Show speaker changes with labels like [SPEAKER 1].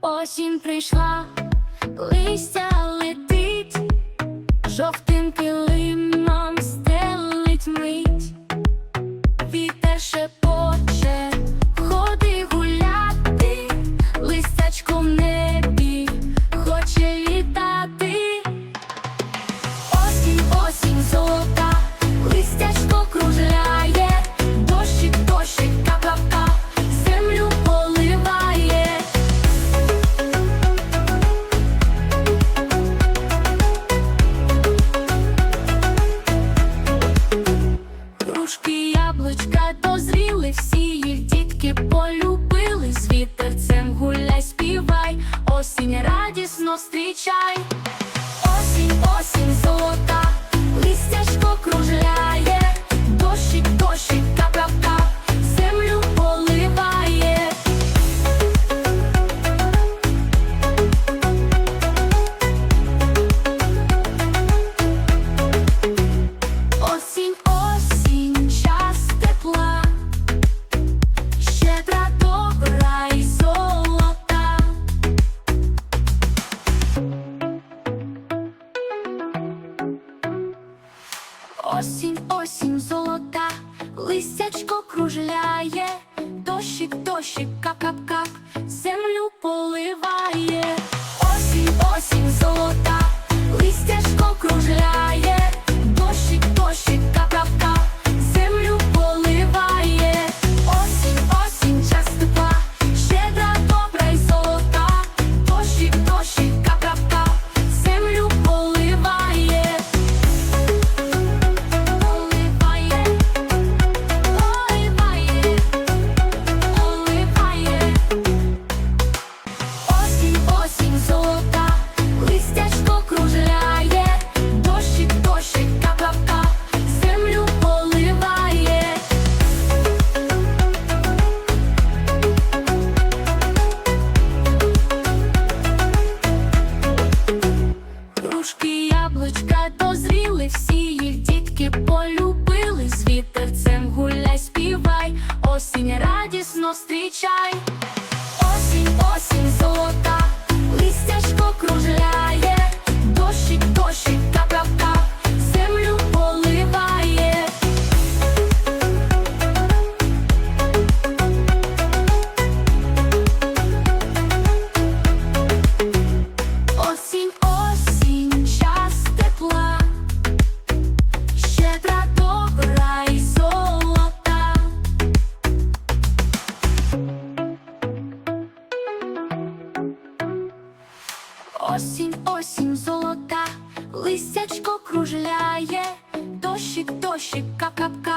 [SPEAKER 1] Осінь прийшла. Сьогодні радісно стрічай. осінь, осінь золота, лисячко кружляє. радісно зустрічай, осінь, осінь, зо. Осінь, осінь золота, листячко кружляє, дощик, дощик, кап-кап-кап.